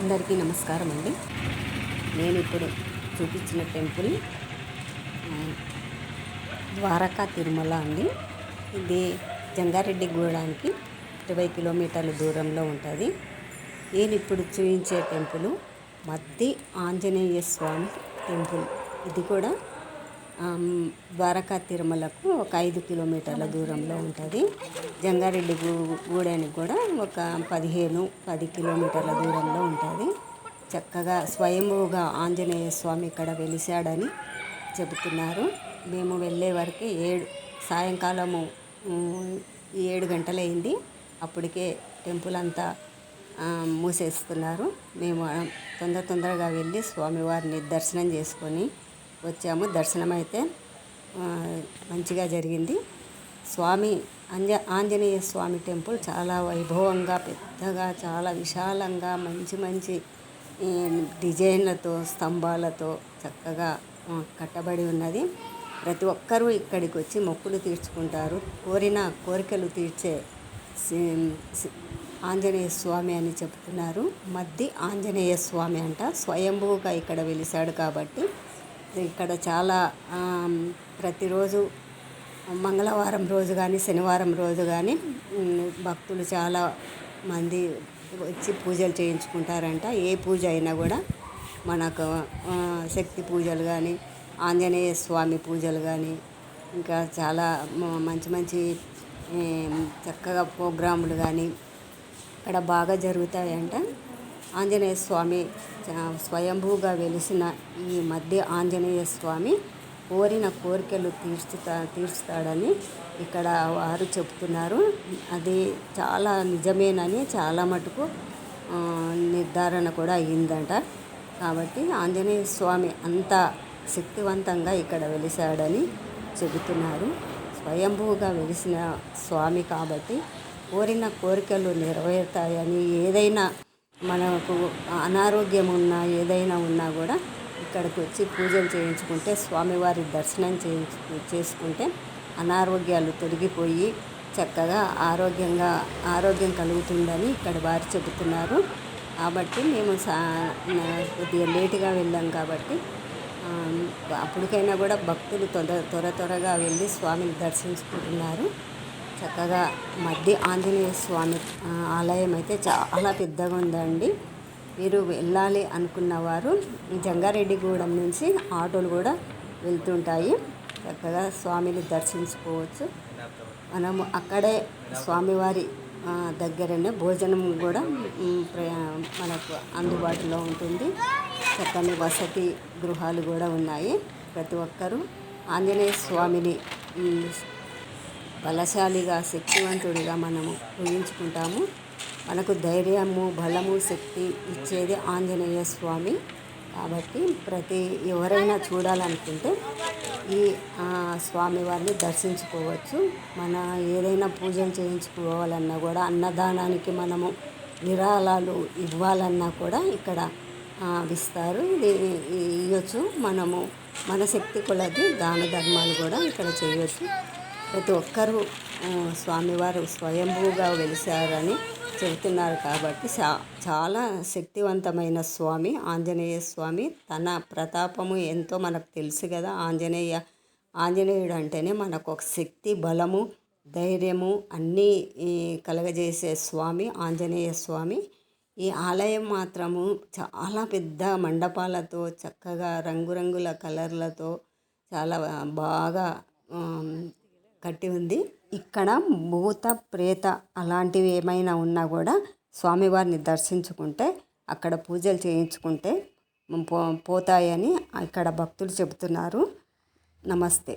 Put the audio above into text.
అందరికీ నమస్కారం అండి. నేను ఇప్పుడు చూపించిన టెంపుల్ ద్వారకా తిరుమల అండి. ఇది జంగారెడ్డి గూడానికి ఇరవై కిలోమీటర్ల దూరంలో ఉంటుంది. నేను ఇప్పుడు చూపించే టెంపుల్ మద్ది ఆంజనేయ స్వామి టెంపుల్. ఇది కూడా ద్వారకా తిరుమలకు ఒక ఐదు కిలోమీటర్ల దూరంలో ఉంటుంది. జంగారెడ్డి గూ గూడానికి కూడా ఒక పదిహేను పది కిలోమీటర్ల దూరంలో ఉంటుంది. చక్కగా స్వయంభూగా ఆంజనేయ స్వామి ఇక్కడ వెలిశాడని చెబుతున్నారు. మేము వెళ్ళే వరకు ఏడు సాయంకాలము ఏడు గంటలైంది. అప్పటికే టెంపుల్ అంతా మూసేస్తున్నారు. మేము తొందర తొందరగా వెళ్ళి స్వామివారిని దర్శనం చేసుకొని వచ్చాము. దర్శనం అయితే మంచిగా జరిగింది. స్వామి అంజ ఆంజనేయ స్వామి టెంపుల్ చాలా వైభవంగా పెద్దగా చాలా విశాలంగా మంచి మంచి డిజైన్లతో స్తంభాలతో చక్కగా కట్టబడి ఉన్నది. ప్రతి ఒక్కరూ ఇక్కడికి వచ్చి మొక్కులు తీర్చుకుంటారు. కోరిన కోరికలు తీర్చే ఆంజనేయ స్వామి అని చెప్తున్నారు. మద్ది ఆంజనేయ స్వామి అంట. స్వయంభూగా ఇక్కడ వెలిశాడు కాబట్టి ఇక్కడ చాలా ప్రతిరోజు మంగళవారం రోజు కానీ శనివారం రోజు కానీ భక్తులు చాలా మంది వచ్చి పూజలు చేయించుకుంటారంట. ఏ పూజ అయినా కూడా మనకు శక్తి పూజలు కానీ ఆంజనేయ స్వామి పూజలు కానీ ఇంకా చాలా మంచి మంచి చక్కగా ప్రోగ్రాములు కానీ ఇక్కడ బాగా జరుగుతాయంట. ఆంజనేయ స్వామి స్వయంభూగా వెలిసిన ఈ మధ్య ఆంజనేయ స్వామి కోరిన కోరికలు తీర్చుతా తీర్చుతాడని ఇక్కడ వారు చెప్తున్నారు అది చాలా నిజమేనని చాలా మటుకు నిర్ధారణ కూడా అయ్యిందంట. కాబట్టి ఆంజనేయ స్వామి అంత శక్తివంతంగా ఇక్కడ వెలిశాడని చెబుతున్నారు. స్వయంభూగా వెలిసిన స్వామి కాబట్టి కోరిన కోరికలు నెరవేరుతాయని ఏదైనా మనకు అనారోగ్యం ఉన్నా ఏదైనా ఉన్నా కూడా ఇక్కడికి వచ్చి పూజలు చేయించుకుంటే స్వామివారి దర్శనం చేయించు చేసుకుంటే అనారోగ్యాలు తొలగిపోయి చక్కగా ఆరోగ్యంగా ఆరోగ్యం కలుగుతుందని ఇక్కడ వారు చెబుతున్నారు. కాబట్టి మేము సా కొద్దిగా లేటుగా వెళ్ళాం కాబట్టి అప్పటికైనా కూడా భక్తులు తొందర త్వర త్వరగా వెళ్ళి స్వామిని దర్శించుకుంటున్నారు. చక్కగా మధ్య ఆంజనేయ స్వామి ఆలయం అయితే చాలా పెద్దగా ఉందండి. మీరు వెళ్ళాలి అనుకున్న వారు జంగారెడ్డిగూడెం నుంచి ఆటోలు కూడా వెళ్తుంటాయి. చక్కగా స్వామిని దర్శించుకోవచ్చు. మనము అక్కడే స్వామివారి దగ్గరనే భోజనం కూడా ప్రయా- మనకు అందుబాటులో ఉంటుంది. చక్కని వసతి గృహాలు కూడా ఉన్నాయి. ప్రతి ఒక్కరూ ఆంజనేయ స్వామిని బలశాలిగా శక్తివంతుడిగా మనము ఊహించుకుంటాము. మనకు ధైర్యము బలము శక్తి ఇచ్చేది ఆంజనేయ స్వామి. కాబట్టి ప్రతి ఎవరైనా చూడాలనుకుంటే ఈ స్వామివారిని దర్శించుకోవచ్చు. మన ఏదైనా పూజలు చేయించుకోవాలన్నా కూడా అన్నదానానికి మనము విరాళాలు ఇవ్వాలన్నా కూడా ఇక్కడ ఇస్తారు. ఇది ఇవ్వచ్చు మనము మన శక్తి కొలది దాన ధర్మాలు కూడా ఇక్కడ చేయవచ్చు ప్రతి ఒక్కరూ స్వామివారు స్వయంభూగా వెలిశారని చెబుతున్నారు కాబట్టి చా చాలా శక్తివంతమైన స్వామి ఆంజనేయ స్వామి. తన ప్రతాపము ఎంతో మనకు తెలుసు కదా ఆంజనేయ ఆంజనేయుడు అంటేనే మనకు ఒక శక్తి బలము ధైర్యము అన్నీ కలగజేసే స్వామి ఆంజనేయ స్వామి. ఈ ఆలయం మాత్రము చాలా పెద్ద మండపాలతో చక్కగా రంగురంగుల కలర్లతో చాలా బాగా కట్టి ఉంది. ఇక్కడ భూత ప్రేత అలాంటివి ఏమైనా ఉన్నా కూడా స్వామివారిని దర్శించుకుంటే అక్కడ పూజలు చేయించుకుంటే పో పోతాయని ఇక్కడ భక్తులు చెబుతున్నారు. నమస్తే.